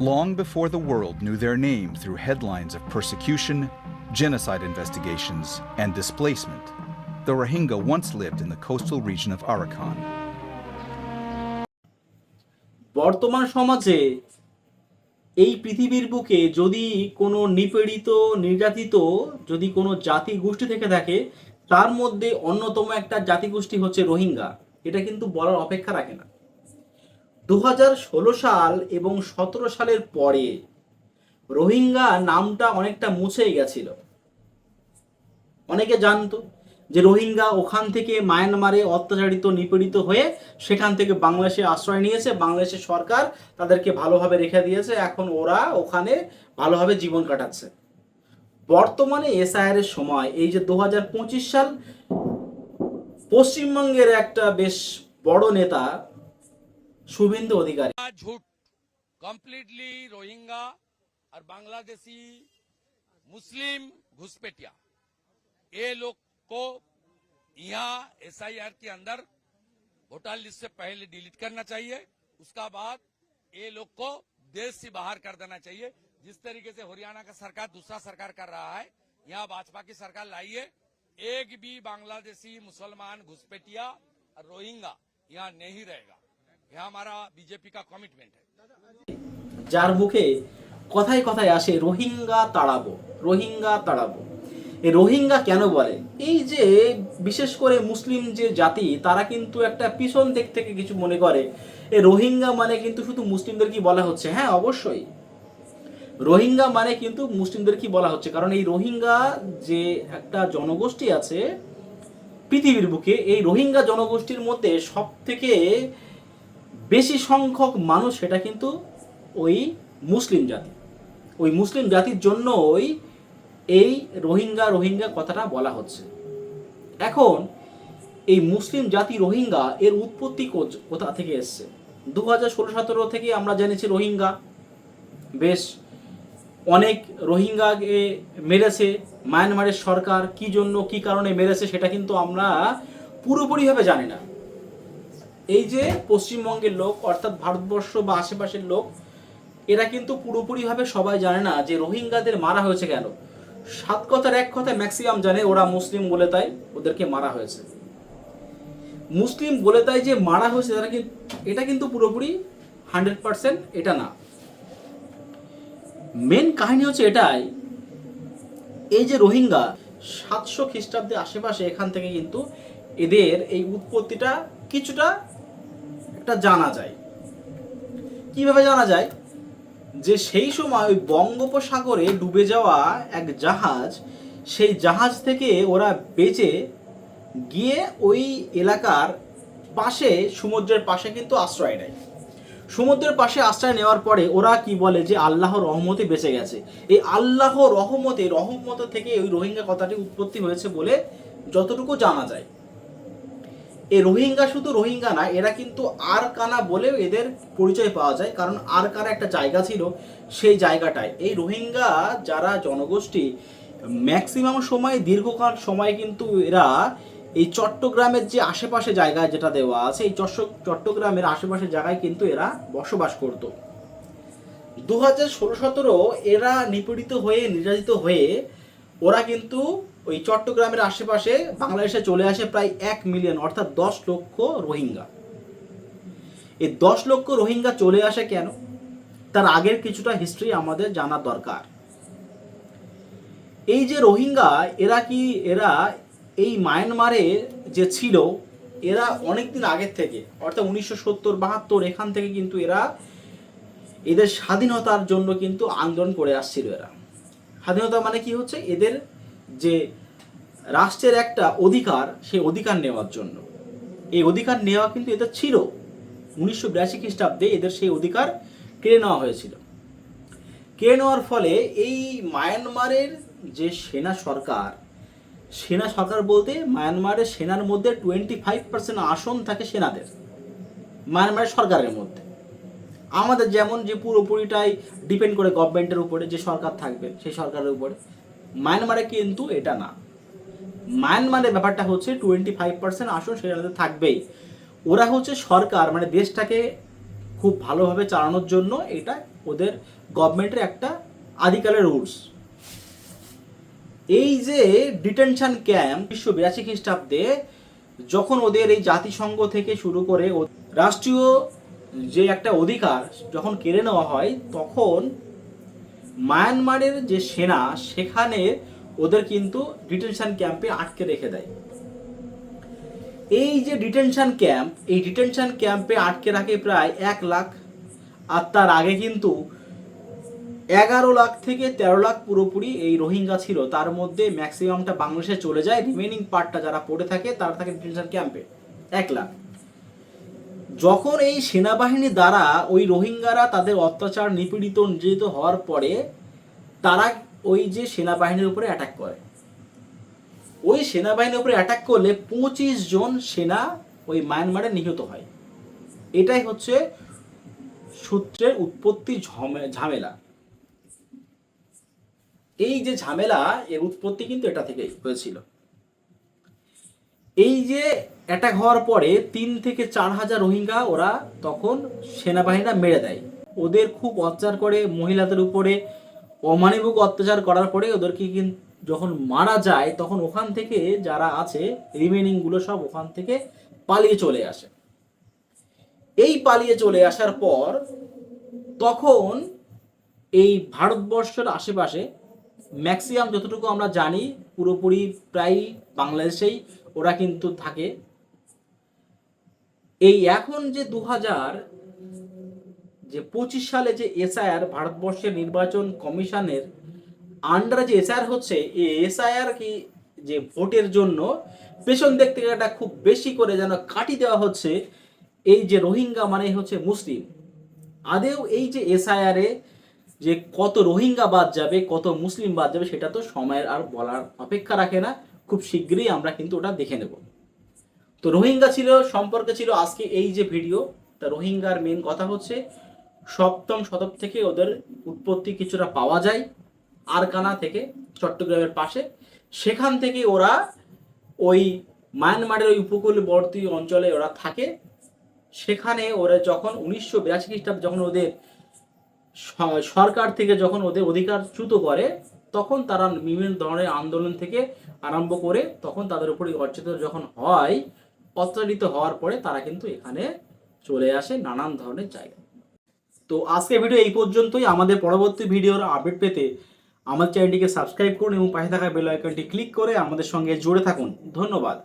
Long before the world knew their name through headlines of persecution, genocide investigations, and displacement, the Rohingya once lived in the coastal region of Arakan. বর্তমান সমাজে এই পৃথিবীর বুকে যদি কোনো নিপীড়িত নির্যাতিত যদি কোনো জাতি গোষ্ঠী থেকে থাকে তার মধ্যে অন্যতম একটা জাতিগোষ্ঠী হচ্ছে রোহিঙ্গা এটা কিন্তু বলার অপেক্ষা রাখে না দু হাজার ষোলো সাল এবং সতেরো সালের পরে রোহিঙ্গা নামটা অনেকটা মুছে গেছিল। অনেকে জানতো যে রোহিঙ্গা ওখান থেকে মায়ানমারে অত্যাচারিত, নিপীড়িত হয়ে সেখান থেকে বাংলাদেশে আশ্রয় নিয়েছে। বাংলাদেশের সরকার তাদেরকে ভালোভাবে রেখে দিয়েছে। এখন ওরা ওখানে ভালোভাবে জীবন কাটাচ্ছে। বর্তমানে এসআইআর এর সময় এই যে দু হাজার পঁচিশ সাল পশ্চিমবঙ্গের একটা বেশ বড় নেতা শুভেন্দু অধিকারী झूठ कंप्लीटली रोहिंगा और बांग्लादेशी मुस्लिम घुसपैठिया ये लोग को यहाँ एसआईआर के अंदर वोटर लिस्ट से पहले डिलीट करना चाहिए उसका बाद ये लोग को देश से बाहर कर देना चाहिए जिस तरीके से हरियाणा का सरकार दूसरा सरकार कर रहा है यहाँ भाजपा की सरकार लाइए एक भी बांग्लादेशी मुसलमान घुसपैठिया और रोहिंगा यहाँ नहीं रहेगा यह हमारा बीजेपी का कमिटमेंट है যার মুখে কথায় কথায় আসে রোহিঙ্গা তাড়াবো রোহিঙ্গা তাড়াবো এই রোহিঙ্গা কেন বলে এই যে বিশেষ করে মুসলিম যে জাতি তারা কিন্তু একটা পিছন দিক থেকে কিছু মনে করে এই রোহিঙ্গা মানে কিন্তু শুধু মুসলিমদের কি বলা হচ্ছে হ্যাঁ অবশ্যই রোহিঙ্গা মানে কিন্তু মুসলিমদের কি বলা হচ্ছে কারণ এই রোহিঙ্গা যে একটা জনগোষ্ঠী আছে পৃথিবীর বুকে এই রোহিঙ্গা জনগোষ্ঠীর মধ্যে সব থেকে বেশি সংখ্যক মানুষ সেটা কিন্তু ওই মুসলিম জাতি। ওই মুসলিম জাতির জন্যই এই রোহিঙ্গা রোহিঙ্গা কথাটা বলা হচ্ছে। এখন এই মুসলিম জাতি রোহিঙ্গা এর উৎপত্তি কোথা থেকে এসছে? দু হাজার ষোলো সতেরো থেকে আমরা জেনেছি রোহিঙ্গা। বেশ, অনেক রোহিঙ্গাকে মেরেছে মায়ানমারের সরকার। কি জন্য, কি কারণে মেরেছে সেটা কিন্তু আমরা পুরোপুরিভাবে জানি না। এই যে পশ্চিমবঙ্গের লোক, অর্থাৎ ভারতবর্ষ বা আশেপাশের লোক, এরা কিন্তু পুরোপুরিভাবে সবাই জানে না যে রোহিঙ্গাদের মারা হয়েছে কেন। সাত কথার এক কথা ম্যাক্সিমাম জানে ওরা মুসলিম বলে তাই ওদেরকে মারা হয়েছে। মুসলিম বলে তাই যে মারা হয়েছে, তারা কিন্তু এটা কিন্তু পুরোপুরি হান্ড্রেড পার্সেন্ট এটা না। মেন কাহিনী হচ্ছে এটাই, এই যে রোহিঙ্গা, সাতশো খ্রিস্টাব্দে আশেপাশে এখান থেকে কিন্তু এদের এই উৎপত্তিটা কিছুটা একটা জানা যায়। কীভাবে জানা যায়? যে সেই সময় ওই বঙ্গোপসাগরে ডুবে যাওয়া এক জাহাজ, সেই জাহাজ থেকে ওরা বেঁচে গিয়ে ওই এলাকার পাশে, সমুদ্রের পাশে কিন্তু আশ্রয় নেয়। সমুদ্রের পাশে আশ্রয় নেওয়ার পরে ওরা কি বলে যে আল্লাহর রহমতে বেঁচে গেছে। এই আল্লাহ রহমতে, রহমত থেকে ওই রোহিঙ্গা কথাটি উৎপত্তি হয়েছে বলে যতটুকু জানা যায়। এই রোহিঙ্গা শুধু রোহিঙ্গা না এরা কিন্তু আর কানা বলেও এদের পরিচয় পাওয়া যায়, কারণ আর কানা একটা জায়গা ছিল সেই জায়গাটায়। এই রোহিঙ্গা যারা জনগোষ্ঠী, ম্যাক্সিমাম সময়, দীর্ঘকাল সময় কিন্তু এরা এই চট্টগ্রামের যে আশেপাশে জায়গায় যেটা দেওয়া আছে, এই চট্ট- চট্টগ্রামের আশেপাশের জায়গায় কিন্তু এরা বসবাস করত। দু হাজার ষোলো সতেরো এরা নিপীড়িত হয়ে, নির্যাতিত হয়ে ওরা কিন্তু ওই চট্টগ্রামের আশেপাশে বাংলাদেশে চলে আসে প্রায় এক মিলিয়ন, অর্থাৎ দশ লক্ষ রোহিঙ্গা। এই দশ লক্ষ রোহিঙ্গা চলে আসে কেন? তার আগের কিছুটা হিস্ট্রি আমাদের জানা দরকার। এই যে রোহিঙ্গা, এরা কি, এরা এই মায়ানমারে যে ছিল, এরা অনেক দিন আগের থেকে, অর্থাৎ উনিশশো সত্তর বাহাত্তর এখান থেকে কিন্তু এরা এদের স্বাধীনতার জন্য কিন্তু আন্দোলন করে আসছিল এরা। স্বাধীনতা মানে কি হচ্ছে? এদের যে রাষ্ট্রের একটা অধিকার, সেই অধিকার নেওয়ার জন্য। এই অধিকার নেওয়া কিন্তু এদের ছিল। উনিশশো বিরাশি খ্রিস্টাব্দে এদের সেই অধিকার কেড়ে নেওয়া হয়েছিল। কেড়ে নেওয়ার ফলে এই মায়ানমারের যে সেনা সরকার সেনা সরকার বলতে মায়ানমারের সেনার মধ্যে টোয়েন্টি ফাইভ পার্সেন্ট আসন থাকে সেনাদের, মায়ানমারের সরকারের মধ্যে। আমাদের যেমন যে পুরোপুরিটাই ডিপেন্ড করে গভর্নমেন্টের উপরে যে সরকার থাকবে, সেই সরকারের উপরে। মায়ানমারে কিন্তু এটা না। মায়ানমারের ব্যাপারটা হচ্ছে টোয়েন্টি ফাইভ পার্সেন্ট আসন সেটাতে থাকবেই। ওরা হচ্ছে সরকার মানে দেশটাকে খুব ভালোভাবে চালানোর জন্য এটা ওদের গভর্নমেন্টের একটা আদিকালের রুলস এই যে ডিটেনশন ক্যাম্প উনিশশো বিরাশি খ্রিস্টাব্দে যখন ওদের এই জাতিসংঘ থেকে শুরু করে রাষ্ট্রীয় যে একটা অধিকার যখন কেড়ে নেওয়া হয়, তখন মায়ানমারের যে সেনা, সেখানে ওদের কিন্তু ডিটেনশন ক্যাম্পে আটকে রেখে দেয়। এই যে ডিটেনশন ক্যাম্প এই ডিটেনশন ক্যাম্পে আটকে রাখে প্রায় এক লাখ, আর তার আগে কিন্তু এগারো লাখ থেকে তেরো লাখ পুরোপুরি এই রোহিঙ্গা ছিল। তার মধ্যে ম্যাক্সিমামটা বাংলাদেশে চলে যায়। রিমেনিং পার্টটা যারা পড়ে থাকে, তারা থাকে ডিটেনশন ক্যাম্পে এক লাখ। যখন এই সেনাবাহিনী দ্বারা ওই রোহিঙ্গারা তাদের অত্যাচার নিপীড়িত নির্যাতিত হওয়ার পরে, তারা ওই যে সেনাবাহিনীর উপরে অ্যাটাক করে। ওই সেনাবাহিনীর উপরে অ্যাটাক করলে পঁচিশ জন সেনা ওই মায়ানমারে নিহত হয়। এটাই হচ্ছে সূত্রের উৎপত্তি ঝামেলা। এই যে ঝামেলা, এর উৎপত্তি কিন্তু এটা থেকেই হয়েছিল। এই যে অ্যাটাক হওয়ার পরে তিন থেকে চার হাজার রোহিঙ্গা ওরা তখন সেনাবাহিনীরা মেরে দেয়। ওদের খুব অত্যাচার করে মহিলাদের উপরে অমানবিক অত্যাচার করার পরে ওদেরকে কিন্তু যখন মারা যায়, তখন ওখান থেকে যারা আছে রিমেনিংগুলো সব ওখান থেকে পালিয়ে চলে আসে। এই পালিয়ে চলে আসার পর তখন এই ভারতবর্ষের আশেপাশে ম্যাক্সিমাম যতটুকু আমরা জানি, পুরোপুরি প্রায় বাংলাদেশেই ওরা কিন্তু থাকে। এই এখন যে দু হাজার যে পঁচিশ সালে যে এসআইআর, ভারতবর্ষের নির্বাচন কমিশনের আন্ডারে যে এসআইআর হচ্ছে, এই এসআইআর কি যে ভোটের জন্য পেছন দিক থেকে একটা খুব বেশি করে যেন কাটি দেওয়া হচ্ছে, এই যে রোহিঙ্গা মানে হচ্ছে মুসলিম। আদেও এই যে এসআইআর যে কত রোহিঙ্গা বাদ যাবে, কত মুসলিম বাদ যাবে, সেটা তো সময়ের আর বলার অপেক্ষা রাখে না। খুব শীঘ্রই আমরা কিন্তু ওটা দেখে নেব। তো রোহিঙ্গা ছিল, সম্পর্কে ছিল আজকে এই যে ভিডিও তা রোহিঙ্গার মেন কথা হচ্ছে সপ্তম শতক থেকে ওদের উৎপত্তি কিছুটা পাওয়া যায় আরকানা থেকে চট্টগ্রামের পাশে। সেখান থেকে ওরা ওই মায়ানমারের ওই উপকূলবর্তী অঞ্চলে ওরা থাকে। সেখানে ওরা যখন উনিশশো বিরাশি খ্রিস্টাব্দে যখন ওদের সরকার থেকে যখন ওদের অধিকার চ্যুত করে, তখন তারা বিভিন্ন ধরনের আন্দোলন থেকে আরম্ভ করে তখন তাদের উপরে অর্চিত যখন হয় অত্যাচারিত হওয়ার পরে তারা কিন্তু এখানে চলে আসে নানান ধরনের জায়গায়। তো আজকে ভিডিও এই পর্যন্তই। আমাদের পরবর্তী ভিডিওর আপডেট পেতে আমার চ্যানেলটিকে সাবস্ক্রাইব করুন এবং পাশে থাকা বেল আইকনটি ক্লিক করে আমাদের সঙ্গে জুড়ে থাকুন। ধন্যবাদ।